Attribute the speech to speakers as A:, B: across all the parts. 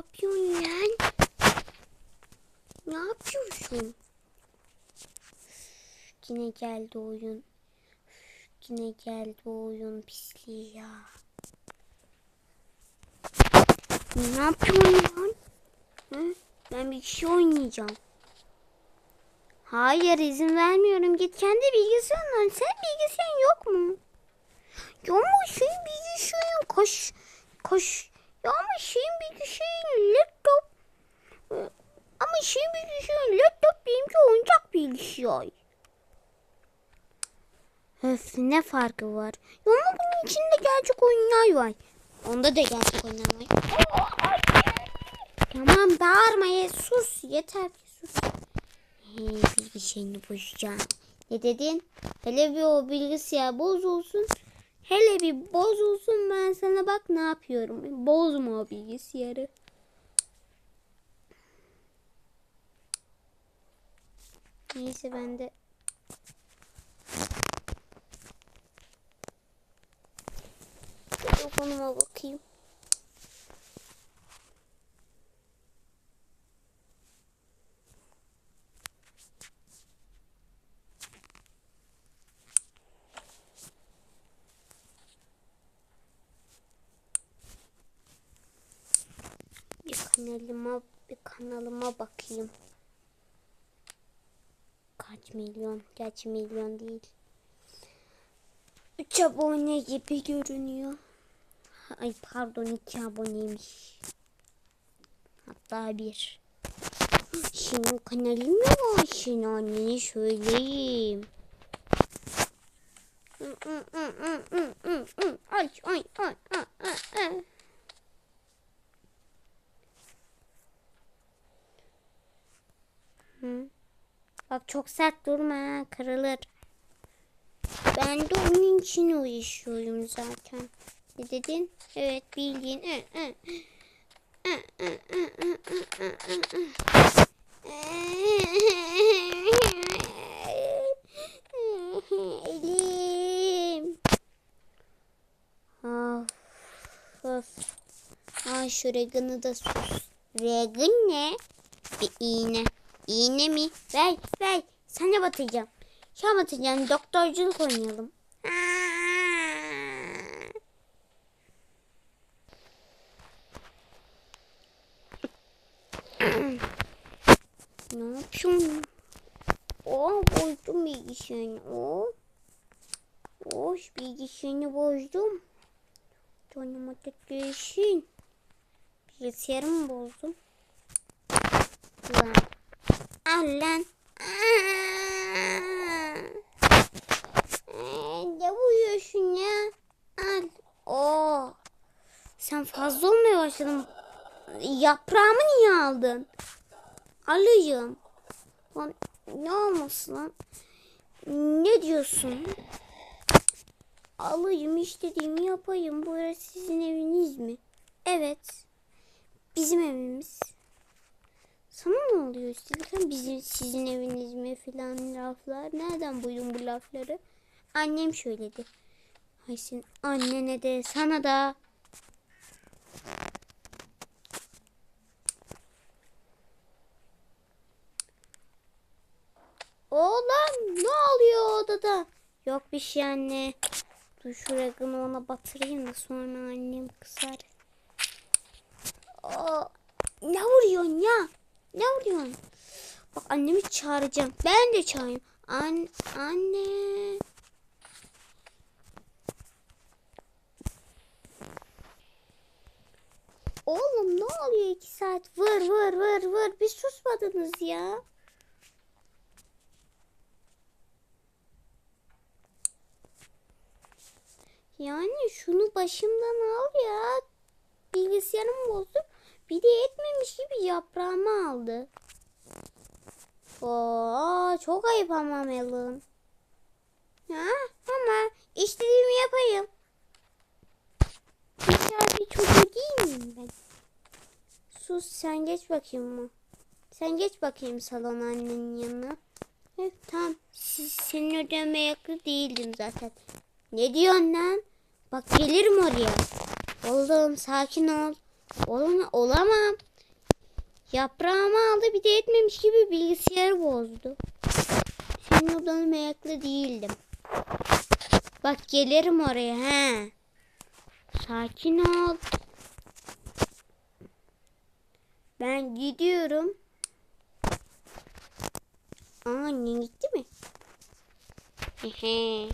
A: yapıyorsun lan? Ne yapıyorsun? Yine geldi oyun. Yine geldi oyun pisliği ya. Ne yapıyorsun lan? Hı? Ben bir şey oynayacağım. Hayır izin vermiyorum. Git kendi bilgisayarından. Sen bilgisayarın yok mu? Ya ama senin bilgisayarın koş koş. Ama senin bilgisayarın laptop. Ee, Ama senin bilgisayarın laptop benimki oyuncak bilgisayar. Öf ne farkı var? Ama bunun içinde gerçek oyunlar var. Onda da gerçek oyunlar var. Tamam bağırma ya sus yeter ki sus. Hey, bilgisayarını bozacağım. Ne dedin? Hele bir o bilgisayar bozulsun. Hele bir bozulsun ben sana bak ne yapıyorum. Bozma o bilgisayarı. Neyse ben de telefonuma bakayım. Bir kanalıma bir kanalıma bakayım. Kaç milyon? Gerçi milyon değil. 3 abone gibi görünüyor. Ay pardon 2 aboneymiş. Hatta bir. Senin kanalın mı var? Senin annene söyleyeyim. Ay ay ay, ay. Hı. Bak çok sert durma kırılır. Ben de onun için uğraşıyorum zaten. Ne dedin? Evet bildiğin. Elim. Of. Of. Ay şu Regan'ı da sus. Regan ne? Bir iğne. İğne mi? Ver ver. Sana batacağım. Sana batacağım. Doktorculuk oynayalım. ne yapıyorsun? Oh bozdum bilgisayarını. Oh. Oh bilgisayarını bozdum. Canıma tekleşin. Bilgisayarımı bozdum. Al lan. Aa! Ne vuruyorsun ya? Al. Oo. Sen fazla olmaya başladın. Yaprağımı niye aldın? Alayım. Lan ne olmasın lan? Ne diyorsun? Alayım istediğimi yapayım. Burası sizin eviniz mi? Evet. Bizim evimiz. Sana ne oluyor istedim bizim sizin eviniz mi filan laflar. Nereden buydun bu lafları? Annem söyledi. Ay senin annene de sana da. Oğlum ne oluyor odada? Yok bir şey anne. Dur şu ragını ona batırayım da sonra annem kızar. Aa, ne vuruyorsun ya? Ne vuruyorsun? Bak annemi çağıracağım. Ben de çağırayım. An anne. Oğlum ne oluyor iki saat? Vır vır vır vır. Bir susmadınız ya. Yani şunu başımdan al ya. Bilgisayarımı bozdu. Bir de etmemiş gibi yaprağımı aldı. Oo, çok ayıp ama Melon. Ha, ama istediğimi yapayım. Güzel bir çocuk değil miyim ben? Sus sen geç bakayım mı? Sen geç bakayım salon annenin yanına. Evet tamam. Siz, senin ödeme yakın değildim zaten. Ne diyorsun lan? Bak gelirim oraya. Oğlum sakin ol. Oğlum olamam. Yaprağımı aldı bir de etmemiş gibi bilgisayarı bozdu. Senin odanı meraklı değildim. Bak gelirim oraya he. Sakin ol. Ben gidiyorum. Aa anne gitti mi? Ehe.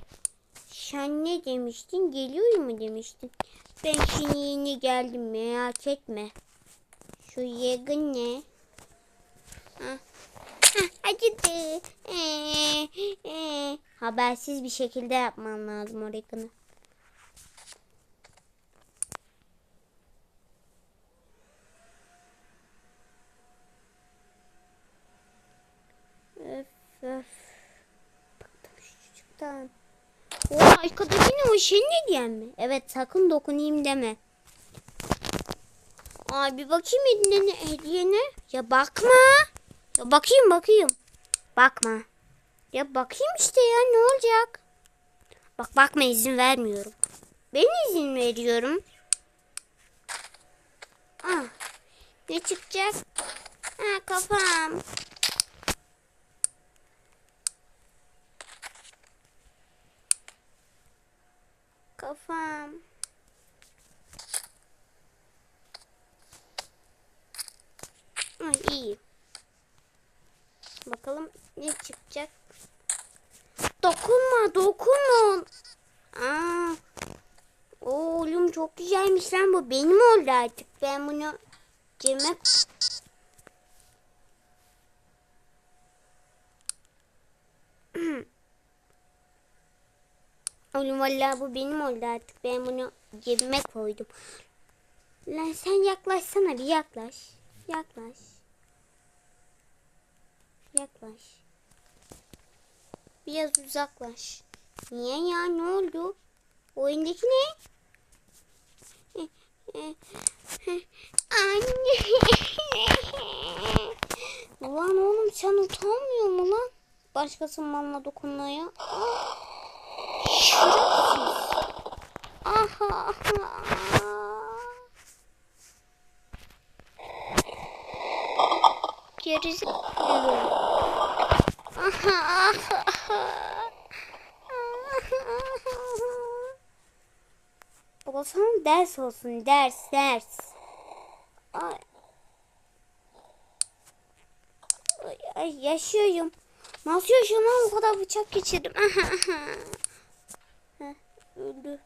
A: Sen ne demiştin? Geliyor mu demiştin? Ben şimdi yeni geldim merak etme. Şu yegin ne? Ah. Hah, acıdı. Ee, ee. Habersiz bir şekilde yapman lazım o yakını. Öf öf. Bıktım şu çocuktan. O arkadaki ne o şey ne diyen mi? Evet sakın dokunayım deme. Ay bir bakayım eline ne hediyene. Ya bakma. Ya bakayım bakayım. Bakma. Ya bakayım işte ya ne olacak? Bak bakma izin vermiyorum. Ben izin veriyorum. Ah. Ne çıkacak? Ha kafam. Kafam. Ay iyi. Bakalım ne çıkacak. Dokunma, dokunma. Aa. Oğlum çok güzelmiş lan bu. Benim oldu artık. Ben bunu cebime Oğlum vallahi bu benim oldu artık. Ben bunu cebime koydum. Lan sen yaklaşsana bir yaklaş. Yaklaş. Yaklaş. Biraz uzaklaş. Niye ya ne oldu? Oyundaki ne? Anne. Ulan oğlum sen utanmıyor mu lan? Başkasının malına dokunmaya. Aha. Gerizekalı. Aha. Olsun ders olsun ders ders. Ay. Ay, ay yaşıyorum. Nasıl yaşıyorum o kadar bıçak geçirdim. Öldü.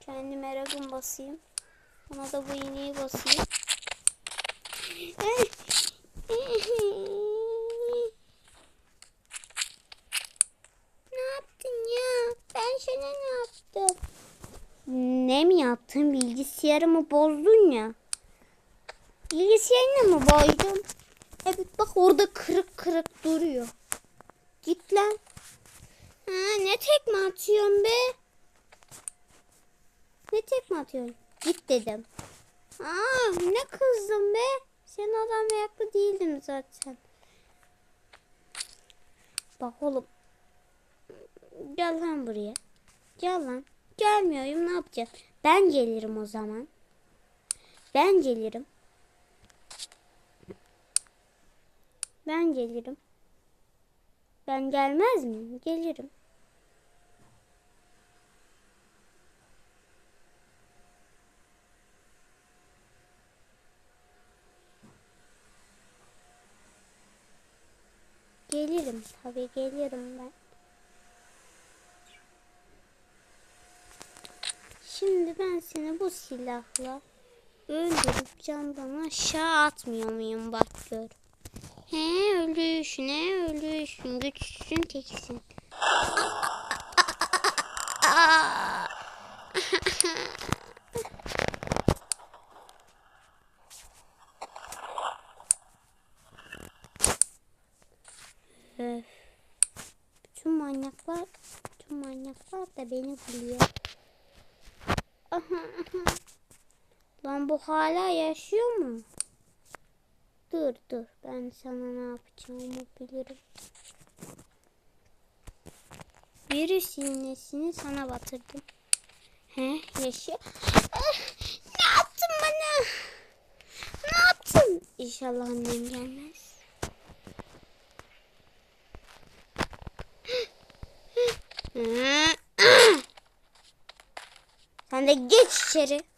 A: Kendime ragım basayım. Ona da bu iğneyi basayım. ne yaptın ya? Ben sana ne yaptım? Ne mi yaptın? Bilgisayarımı bozdun ya. Bilgisayarını mı bozdun? Evet bak orada kırık kırık duruyor. Git lan. Ha, ne tekme atıyorsun be? Ne tekme atıyorsun? Git dedim. Aa, ne kızdın be? Sen adam ayaklı değildin zaten. Bak oğlum. Gel lan buraya. Gel lan. Gelmiyorum ne yapacağız? Ben gelirim o zaman. Ben gelirim. Ben gelirim. Ben gelmez miyim? Gelirim. Gelirim tabii gelirim ben. Şimdi ben seni bu silahla öldürüp camdan aşağı atmıyor muyum bak gör. He ölüyorsun he ölüyorsun güçsüzsün teksin. Bütün manyaklar, bütün manyaklar da beni buluyor. Lan bu hala yaşıyor mu? Dur dur ben sana ne yapacağımı bilirim. Virüs iğnesini sana batırdım. He yaşıyor. Ah, ne yaptın bana? Ne yaptın? İnşallah annem gelmez. Sen de geç içeri.